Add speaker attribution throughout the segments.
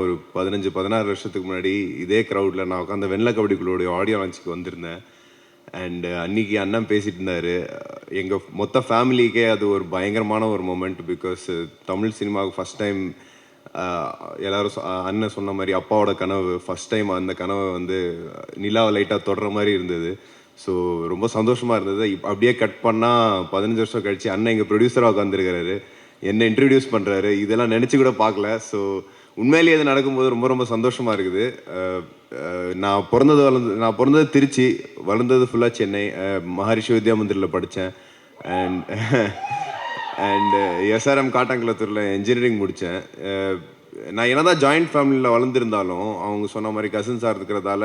Speaker 1: ஒரு பதினஞ்சு பதினாறு வருஷத்துக்கு முன்னாடி இதே க்ரௌடில் நான் உட்காந்து வெள்ளை கபடிக்குள்ளோடைய ஆடியோ லான்ச்சுக்கு வந்திருந்தேன். அண்டு அன்னைக்கு அண்ணன் பேசிட்டு இருந்தார். எங்கள் மொத்த ஃபேமிலிக்கே அது ஒரு பயங்கரமான ஒரு மூமெண்ட் பிகாஸ் தமிழ் சினிமாவுக்கு ஃபஸ்ட் டைம் எல்லாரும் அண்ணன் சொன்ன மாதிரி அப்பாவோட கனவு ஃபஸ்ட் டைம் அந்த கனவை வந்து நிலாவை லைட்டாக தொடுற மாதிரி இருந்தது. ஸோ ரொம்ப சந்தோஷமாக இருந்தது. இப் அப்படியே கட் பண்ணால் பதினஞ்சு வருஷம் கழிச்சு அண்ணன் எங்கள் ப்ரொடியூசராக உட்காந்துருக்கிறாரு என்னை இன்ட்ரடியூஸ் பண்ணுறாரு இதெல்லாம் நினச்சி கூட பார்க்கல. ஸோ உண்மையிலேயே இது நடக்கும்போது ரொம்ப ரொம்ப சந்தோஷமாக இருக்குது. நான் பிறந்தது வளர்ந்து நான் பிறந்தது திருச்சி வளர்ந்தது ஃபுல்லாக சென்னை. மகரிஷி வித்யா மந்திரில் படித்தேன் அண்ட் அண்டு எஸ்ஆர்எம் காட்டாங்குளத்தூரில் இன்ஜினியரிங் முடித்தேன் நான் என்ன தான் ஜாயிண்ட் ஃபேமிலியில் வளர்ந்துருந்தாலும் அவங்க சொன்ன மாதிரி கசின்ஸாக இருக்கிறதால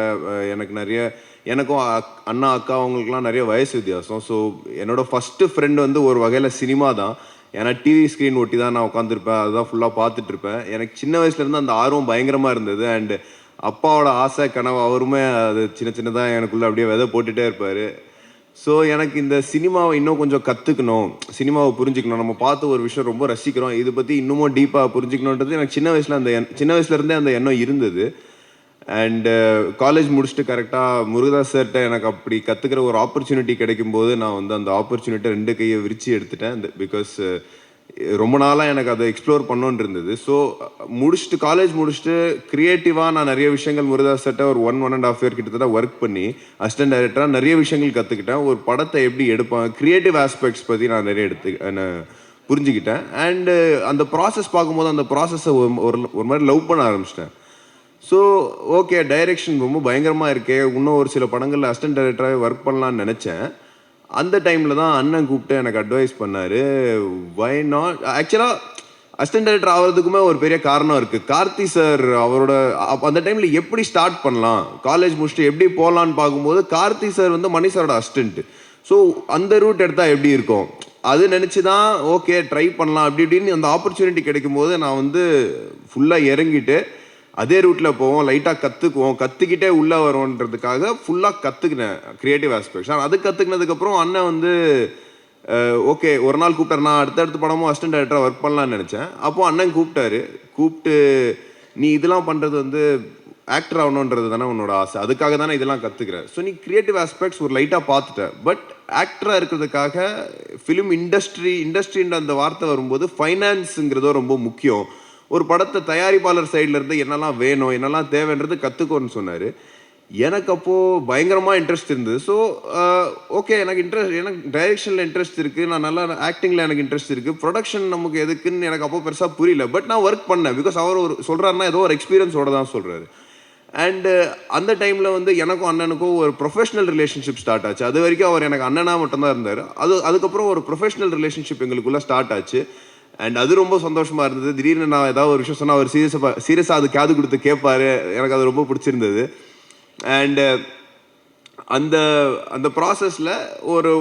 Speaker 1: எனக்கு நிறைய எனக்கும் அக்- அண்ணா அக்கா அவங்களுக்குலாம் நிறைய வயசு வித்தியாசம். ஸோ என்னோட ஃபஸ்ட்டு ஃப்ரெண்ட் வந்து ஒரு வகையில் சினிமா தான். ஏன்னா டிவி ஸ்க்ரீன் ஒட்டி தான் நான் உட்காந்துருப்பேன் அதுதான் ஃபுல்லாக பார்த்துட்டு இருப்பேன் எனக்கு சின்ன வயசுலேருந்து அந்த ஆர்வம் பயங்கரமாக இருந்தது. அண்ட் அப்பாவோட ஆசை கனவு அவருமே அது சின்ன சின்னதாக எனக்குள்ளே அப்படியே விதை போட்டுகிட்டே இருப்பார். ஸோ எனக்கு இந்த சினிமாவை இன்னும் கொஞ்சம் கற்றுக்கணும் சினிமாவை புரிஞ்சுக்கணும். நம்ம பார்த்து ஒரு விஷயம் ரொம்ப ரசிக்கிறோம். இதை பற்றி இன்னமும் டீப்பாக புரிஞ்சுக்கணுன்றது எனக்கு சின்ன வயசில் அந்த சின்ன வயசுலேருந்தே அந்த எண்ணம் இருந்தது. அண்டு காலேஜ் uh, முடிச்சுட்டு கரெக்டாக முருகதாஸ் சார்கிட்ட எனக்கு அப்படி கற்றுக்கிற ஒரு ஆப்பர்ச்சுனிட்டி கிடைக்கும்போது நான் வந்து அந்த ஆப்பர்ச்சுனிட்டி ரெண்டு கையை விரித்து எடுத்துட்டேன். பிகாஸ் uh, ரொம்ப நாளாக எனக்கு அதை எக்ஸ்ப்ளோர் பண்ணோன்னு இருந்தது. ஸோ முடிச்சுட்டு காலேஜ் முடிச்சுட்டு க்ரியேட்டிவாக நான் நிறைய விஷயங்கள் முருகதாஸ் சார்ட்ட ஒரு one one and half year கிட்டத்தட்ட ஒர்க் பண்ணி அசிஸ்டன்ட் டைரக்டராக நிறைய விஷயங்கள் கற்றுக்கிட்டேன் ஒரு படத்தை எப்படி எடுப்பேன் க்ரியேட்டிவ் ஆஸ்பெக்ட்ஸ் பற்றி நான் நிறைய எடுத்து நான் புரிஞ்சுக்கிட்டேன். அண்டு uh, அந்த ப்ராசஸ் பார்க்கும்போது அந்த ப்ராசஸை ஒரு ஒரு மாதிரி லவ் பண்ண ஆரம்பிச்சிட்டேன். ஸோ ஓகே டைரெக்ஷன் ரொம்ப பயங்கரமாக இருக்கே. இன்னும் ஒரு சில படங்களில் அசிஸ்டன்ட் டைரக்டராகவே ஒர்க் பண்ணலான்னு நினச்சேன். அந்த டைமில் தான் அண்ணன் கூப்பிட்டு எனக்கு அட்வைஸ் பண்ணார். வை நாட் ஆக்சுவலாக அசிஸ்டன்ட் டைரக்டர் ஆகிறதுக்குமே ஒரு பெரிய காரணம் இருக்குது கார்த்தி சார் அவரோட அப்ப அந்த டைமில் எப்படி ஸ்டார்ட் பண்ணலாம்? காலேஜ் முடிச்சுட்டு எப்படி போகலான்னு பார்க்கும்போது கார்த்தி சார் வந்து மணி சாரோட அசிஸ்டண்ட்டு ஸோ அந்த ரூட் எடுத்தால் எப்படி இருக்கும்? அது நினச்சி தான் ஓகே ட்ரை பண்ணலாம். அப்படி இப்படின்னு அந்த ஆப்பர்ச்சுனிட்டி கிடைக்கும் போது நான் வந்து ஃபுல்லாக இறங்கிட்டு அதே ரூட்டில் போவோம் லைட்டாக கற்றுக்குவோம் கற்றுக்கிட்டே உள்ளே வரோன்றதுக்காக ஃபுல்லாக கற்றுக்கினேன் க்ரியேட்டிவ் ஆஸ்பெக்ட்ஸ் ஆனால் அது கற்றுக்கினதுக்கப்புறம் அண்ணன் வந்து ஓகே ஒரு நாள் கூப்பிட்டாரு. நான் அடுத்தடுத்த படமும் அசிஸ்டன்ட் டைரக்டராக ஒர்க் பண்ணலாம்னு நினச்சேன். அப்போ அண்ணன் கூப்பிட்டாரு. கூப்பிட்டு நீ இதெல்லாம் பண்ணுறது வந்து ஆக்டர் ஆகணுன்றது தானே உன்னோட ஆசை. அதுக்காக தானே இதெல்லாம் கற்றுக்கிற ஸோ நீ கிரியேட்டிவ் ஆஸ்பெக்ட்ஸ் ஒரு லைட்டாக பார்த்துட்டேன் பட் ஆக்டராக இருக்கிறதுக்காக ஃபிலிம் இண்டஸ்ட்ரி இண்டஸ்ட்ரின்ற அந்த வார்த்தை வரும்போது ஃபைனான்ஸுங்கிறதோ ரொம்ப முக்கியம். ஒரு படத்தை தயாரிப்பாளர் சைடில் இருந்து என்னெல்லாம் வேணும் என்னெல்லாம் தேவைன்றது கற்றுக்கோன்னு சொன்னார். எனக்கு அப்போது பயங்கரமாக இன்ட்ரெஸ்ட் இருந்தது. ஸோ ஓகே uh, எனக்கு இன்ட்ரெஸ்ட் எனக்கு டைரெக்ஷனில் இன்ட்ரெஸ்ட் இருக்குது நான் நல்லா ஆக்டிங்கில் எனக்கு இன்ட்ரெஸ்ட் இருக்குது ப்ரொடக்ஷன் நமக்கு எதுக்குன்னு எனக்கு அப்போ பெருசாக புரியல. பட் நான் ஒர்க் பண்ணேன். பிகாஸ் அவர் ஒரு சொல்கிறாருன்னா ஏதோ ஒரு எக்ஸ்பீரியன்ஸோட தான் சொல்கிறாரு அண்டு uh, அந்த டைமில் வந்து எனக்கும் அண்ணனுக்கும் ஒரு ப்ரொஃபஷனல் ரிலேஷன்ஷிப் ஸ்டார்ட் ஆச்சு. அது வரைக்கும் அவர் எனக்கு அண்ணனாக மட்டும்தான் இருந்தார். அது அதுக்கப்புறம் ஒரு ப்ரொஃபஷனல் ரிலேஷன்ஷிப் எங்களுக்குள்ளே ஸ்டார்ட் ஆச்சு. அண்ட் அது ரொம்ப சந்தோஷமாக இருந்தது. திடீர்னு நான் ஏதாவது ஒரு விஷயம் சொன்னால் அவர் சீரியஸாக சீரியஸாக அது காது கொடுத்து கேட்பாரு. எனக்கு அது ரொம்ப பிடிச்சிருந்தது. அண்டு uh, அந்த அந்த ப்ராசஸில் ஒரு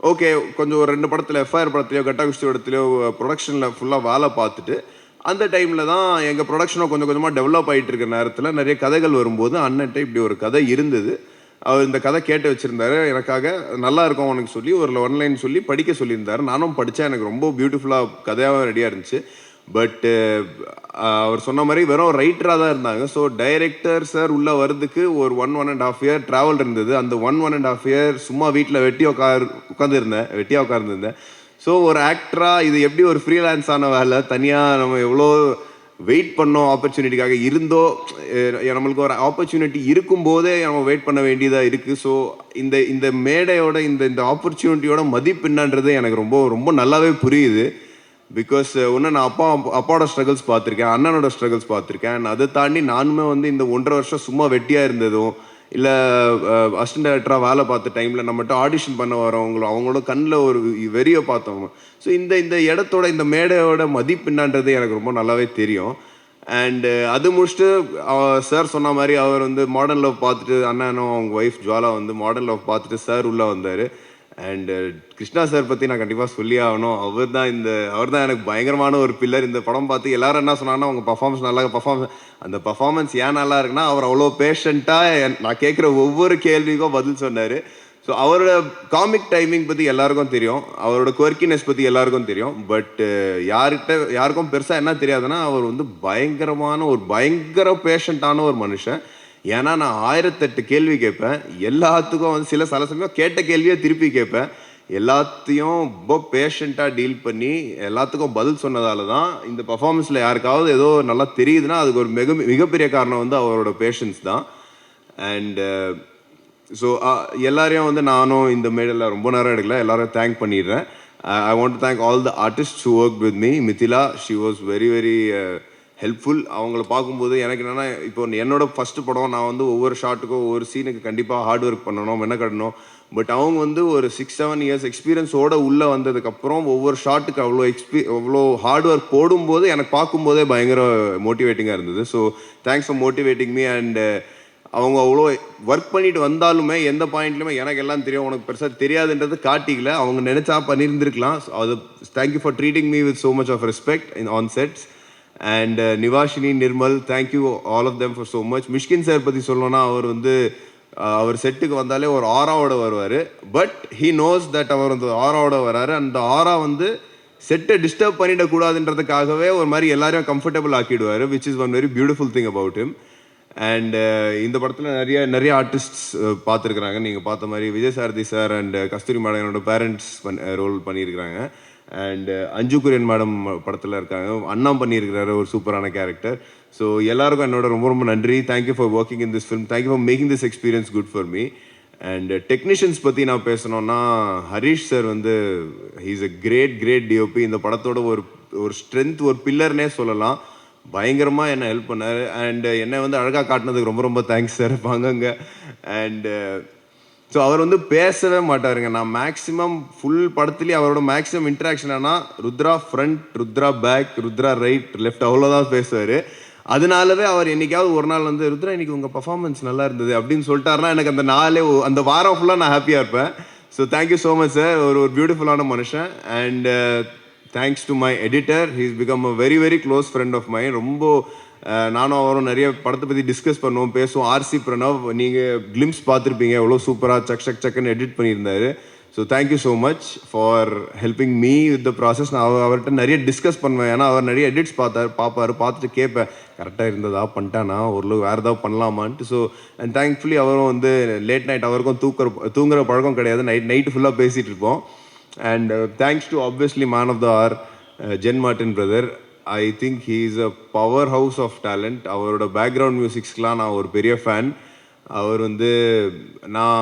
Speaker 1: ஓகே கொஞ்சம் ஒரு ரெண்டு படத்தில் எஃப்ஐஆர் படத்துலையோ கட்டாகுஷ்டி படத்துலையோ ப்ரொடக்ஷனில் ஃபுல்லாக வேலை பார்த்துட்டு அந்த டைமில் தான் எங்கள் ப்ரொடக்ஷனும் கொஞ்சம் கொஞ்சமாக டெவலப் ஆகிட்டு இருக்க நேரத்தில் நிறைய கதைகள் வரும்போது அண்ணன்ட்ட இப்படி ஒரு கதை இருந்தது. அவர் இந்த கதை கேட்டு வச்சுருந்தாரு. எனக்காக நல்லா இருக்கும் உனக்கு சொல்லி ஒரு ஒன்லைன் சொல்லி படிக்க சொல்லியிருந்தாரு. நானும் படித்தேன் எனக்கு ரொம்ப பியூட்டிஃபுல்லாக கதையாகவும் ரெடியாக இருந்துச்சு. பட் அவர் சொன்ன மாதிரி வெறும் ரைட்டராக தான் இருந்தாங்க. ஸோ டைரக்டர் சார் உள்ளே வரதுக்கு ஒரு one one and half year travel இருந்தது. அந்த one one and half year சும்மா வீட்டில் வெட்டி உட்கார் உட்காந்துருந்தேன் வெட்டியாக உட்காந்துருந்தேன் ஸோ ஒரு ஆக்டராக இது எப்படி ஒரு ஃப்ரீலான்ஸ் ஆன வேலை? தனியாக நம்ம எவ்வளோ வெயிட் பண்ணோம் ஆப்பர்ச்சுனிட்டிக்காக இருந்தோ நம்மளுக்கு ஒரு ஆப்பர்ச்சுனிட்டி இருக்கும்போதே நம்ம வெயிட் பண்ண வேண்டியதாக இருக்குது ஸோ இந்த இந்த மேடையோட இந்த இந்த ஆப்பர்ச்சுனிட்டியோட மதிப்பு என்னன்றது எனக்கு ரொம்ப ரொம்ப நல்லாவே புரியுது. பிகாஸ் ஒன்று நான் அப்பா அப்பாவோட ஸ்ட்ரகிள்ஸ் பார்த்துருக்கேன் அண்ணனோட ஸ்ட்ரகிள்ஸ் பார்த்துருக்கேன். அதை தாண்டி நானுமே வந்து இந்த ஒன்றரை வருஷம் சும்மா வெட்டியாக இருந்ததும் இல்லை அசிஸ்டன்ட் டேரக்டராக வேலை பார்த்த டைமில் நம்மகிட்ட ஆடிஷன் பண்ண வரவங்களும் அவங்களோட கண்ணில் ஒரு வெறியை பார்த்தவங்க. ஸோ இந்த இந்த இடத்தோட இந்த மேடையோட மதிப்பு என்னன்றது எனக்கு ரொம்ப நல்லாவே தெரியும். அண்டு அது முடிச்சுட்டு சார் சொன்ன மாதிரி அவர் வந்து மாடர்ன் லவ் பார்த்துட்டு அண்ணனும் அவங்க ஒய்ஃப் ஜுவாலா வந்து மாடர்ன் லவ் பார்த்துட்டு சார் உள்ளே வந்தார். அண்டு கிருஷ்ணா சார் பற்றி நான் கண்டிப்பாக சொல்லி ஆகணும். அவர் தான் இந்த அவர் தான் எனக்கு பயங்கரமான ஒரு பில்லர் இந்த படம் பார்த்து எல்லாரும் என்ன சொன்னாங்கன்னா அவங்க பர்ஃபார்மன்ஸ் நல்லா பர்ஃபார்மன்ஸ் அந்த பர்ஃபார்மன்ஸ் ஏன் நல்லா இருக்குன்னா அவர் அவ்வளோ பேஷண்ட்டாக நான் கேட்குற ஒவ்வொரு கேள்விக்கும் பதில் சொன்னார். ஸோ அவரோட காமிக் டைமிங் பற்றி எல்லாருக்கும் தெரியும். அவரோட குவர்க்கினஸ் பற்றி எல்லாருக்கும் தெரியும். பட் uh, யார்கிட்ட யாருக்கும் பெருசாக என்ன தெரியாதுன்னா அவர் வந்து பயங்கரமான ஒரு பயங்கர பேஷண்ட்டான ஒரு மனுஷன். ஏன்னா நான் ஆயிரத்தெட்டு கேள்வி கேட்பேன். எல்லாத்துக்கும் வந்து சில சில சமயம் கேட்ட கேள்வியை திருப்பி கேட்பேன். எல்லாத்தையும் ரொம்ப பேஷண்ட்டாக டீல் பண்ணி எல்லாத்துக்கும் பதில் சொன்னதால தான் இந்த பர்ஃபார்மன்ஸில் யாருக்காவது ஏதோ நல்லா தெரியுதுன்னா அதுக்கு ஒரு மிக மிகப்பெரிய காரணம் வந்து அவரோட பேஷன்ஸ் தான். அண்டு ஸோ uh, uh, எல்லாரையும் வந்து நானும் இந்த மேடலில் ரொம்ப நேரம் எடுக்கல. எல்லாரும் தேங்க் பண்ணிடுறேன். I want to thank all the artist who work with me Mithila she was very very helpful அவங்கள பார்க்கும்போது எனக்கு என்னென்னா இப்போ என்னோட ஃபஸ்ட்டு படம் நான் வந்து ஒவ்வொரு ஷாட்டுக்கும் ஒவ்வொரு சீனுக்கு கண்டிப்பாக ஹார்ட் ஒர்க் பண்ணணும் மெனக்கடணும். பட் அவங்க வந்து ஒரு சிக்ஸ் செவன் இயர்ஸ் எக்ஸ்பீரியன்ஸோடு உள்ளே வந்ததுக்கப்புறம் ஒவ்வொரு ஷாட்டுக்கு அவ்வளோ எக்ஸ்பீ அவ்வளோ ஹார்ட் ஒர்க் போடும்போது எனக்கு பார்க்கும்போதே பயங்கர மோட்டிவேட்டிங்காக இருந்தது. So thanks for motivating me and அவங்க அவ்வளோ ஒர்க் பண்ணிட்டு வந்தாலுமே எந்த பாயிண்ட்லையுமே எனக்கு எல்லாம் தெரியும். உனக்கு பெருசாக தெரியாதுன்றது காட்டிக்கல. அவங்க நினச்சா பண்ணியிருந்திருக்கலாம் அது thank you for treating me with so much of respect in on sets and Nivashini Nirmal thank you all of them for so much Mysskin sir பற்றி சொல்லணும்னா அவர் வந்து uh, அவர் செட்டுக்கு வந்தாலே ஒரு ஆராவோட வருவார். பட் ஹீ நோஸ் தட் அவர் வந்து ஆராவோட வராரு. அந்த ஆரா வந்து செட்டை டிஸ்டர்ப் பண்ணிடக்கூடாதுன்றதுக்காகவே ஒரு மாதிரி எல்லாரையும் comfortable ஆக்கிடுவார் which is one very beautiful thing about him and இந்த படத்தில் நிறைய நிறைய ஆர்டிஸ்ட்ஸ் uh, பார்த்துருக்குறாங்க. நீங்கள் பார்த்த மாதிரி Vijay Sarathy sir and uh, Kasthuri madam என்னோட பேரண்ட்ஸ் பண் ரோல் பண்ணியிருக்கிறாங்க. அண்ட் அஞ்சு குரியன் மேடம் படத்தில் இருக்காங்க. அண்ணா பண்ணியிருக்கிறாரு ஒரு சூப்பரான கேரக்டர் ஸோ எல்லாருக்கும் என்னோட ரொம்ப ரொம்ப நன்றி. Thank you for working in this film thank you for making this experience good for me and technicians பற்றி நான் பேசணும்னா ஹரிஷ் சார் வந்து he's a great great DOP இந்த படத்தோட ஒரு ஒரு ஸ்ட்ரென்த் ஒரு பில்லர்னே சொல்லலாம். பயங்கரமாக என்னை ஹெல்ப் பண்ணார். அண்ட் என்னை வந்து அழகாக காட்டினதுக்கு ரொம்ப ரொம்ப தேங்க்ஸ் சார் வாங்கங்க. அண்டு ஸோ அவர் வந்து பேசவே மாட்டாருங்க. நான் மேக்ஸிமம் ஃபுல் படத்துலேயே அவரோட மேக்ஸிமம் இன்ட்ராக்ஷன் ஆனால் Rudra front Rudra back Rudra right left அவ்வளோதான் பேசுவார். அதனாலவே அவர் என்னைக்காவது ஒரு நாள் வந்து ருத்ரா இன்னைக்கு உங்கள் பர்ஃபார்மன்ஸ் நல்லா இருந்தது அப்படின்னு சொல்லிட்டாருன்னா எனக்கு அந்த நாளே அந்த வாரம் ஃபுல்லாக நான் ஹாப்பியாக இருப்பேன். So thank you so much sir ஒரு ஒரு பியூட்டிஃபுல்லான மனுஷன். And thanks to my editor he's become a very very close friend of my ரொம்ப நானும் அவரும் நிறைய படத்தை பற்றி டிஸ்கஸ் பண்ணுவோம் பேசுவோம். ஆர்சி பிரணவ் நீங்கள் கிளிம்ஸ் பார்த்துருப்பீங்க. எவ்வளோ சூப்பராக சக் சக் சக்குன்னு எடிட் பண்ணியிருந்தாரு. So thank you so much for helping me with the process நான் அவர் அவர்கிட்ட நிறைய டிஸ்கஸ் பண்ணுவேன். ஏன்னா அவர் நிறைய எடிட்ஸ் பார்த்தாரு பார்ப்பாரு பார்த்துட்டு கேட்பேன். கரெக்டாக இருந்ததா? பண்ணிட்டானா? ஓரளவு வேறு ஏதாவது பண்ணலாமான்ட்டு. ஸோ அண்ட் தேங்க்ஃபுல்லி அவரும் வந்து லேட் நைட் அவருக்கும் தூக்குற தூங்குற பழக்கம் கிடையாது. நைட் நைட்டு ஃபுல்லாக பேசிகிட்டு இருப்போம். And thanks to obviously man of the hour Jen Martin brother I think he is a power house of talent அவரோட பேக்ரவுண்ட் மியூசிக்ஸ்க்கெலாம் நான் ஒரு பெரிய ஃபேன் அவர் வந்து நான்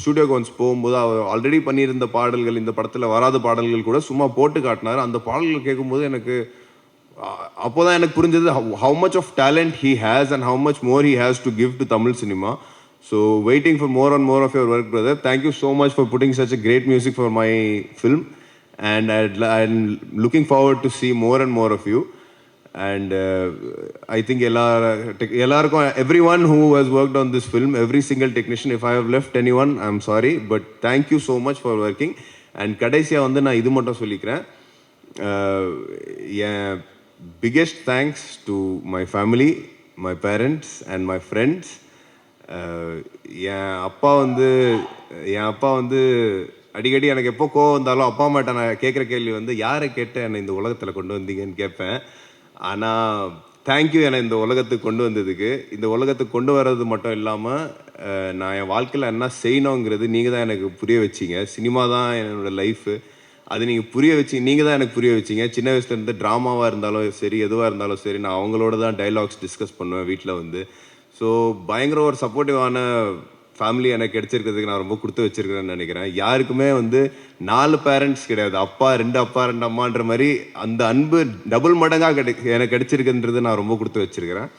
Speaker 1: ஸ்டூடியோக்கு ஒன்ஸ் போகும்போது அவர் ஆல்ரெடி பண்ணியிருந்த பாடல்கள் இந்த படத்தில் வராத பாடல்கள் கூட சும்மா போட்டு காட்டினார். அந்த பாடல்கள் கேட்கும்போது எனக்கு அப்போ தான் எனக்கு புரிஞ்சது how much of talent he has and how much more he has to give to Tamil cinema so waiting for more and more of your work brother thank you so much for putting such a great music for my film and I looking forward to see more and more of you And I think uh, think LR, everyone who has worked on this on this single technician, single technician if left anyone, left sorry, but thank you sorry but for so much for working and கடைசியாக வந்து நான் இது மட்டும் சொல்லிக்கிறேன். என் biggest thanks to my family my parents and my friends என் அப்பா வந்து என் அப்பா வந்து அடிக்கடி எனக்கு எப்போ கோவம் வந்தாலும் அப்பா அம்மாட்ட நான் கேட்குற கேள்வி வந்து யாரை கேட்டு என்னை இந்த உலகத்தில் கொண்டு வந்தீங்கன்னு கேட்பேன். ஆனால் தேங்க்யூ என்னை இந்த உலகத்துக்கு கொண்டு வந்ததுக்கு இந்த உலகத்துக்கு கொண்டு வர்றது மட்டும் இல்லாமல் நான் என் வாழ்க்கையில் என்ன செய்யணுங்கிறது நீங்கள் தான் எனக்கு புரிய வச்சீங்க. சினிமா தான் என்னோட லைஃபு. அது நீங்கள் புரிய வச்சு நீங்கள் தான் எனக்கு புரிய வச்சீங்க. சின்ன வயசுலேருந்து ட்ராமாவாக இருந்தாலும் சரி எதுவாக இருந்தாலும் சரி நான் அவங்களோட தான் டைலாக்ஸ் டிஸ்கஸ் பண்ணுவேன் வீட்டில் வந்து. ஸோ பயங்கர ஒரு சப்போர்ட்டிவான ஃபேமிலி எனக்கு கிடைச்சிருக்கிறதுக்கு நான் ரொம்ப கொடுத்து வச்சிருக்கிறேன்னு நினைக்கிறேன். யாருக்குமே வந்து நாலு பேரண்ட்ஸ் கிடையாது. அப்பா ரெண்டு அப்பா ரெண்டு அம்மான்ற மாதிரி அந்த அன்பு டபுள் மடங்காக கிடை எனக்கு கிடைச்சிருக்குன்றது நான் ரொம்ப கொடுத்து வச்சிருக்கிறேன்.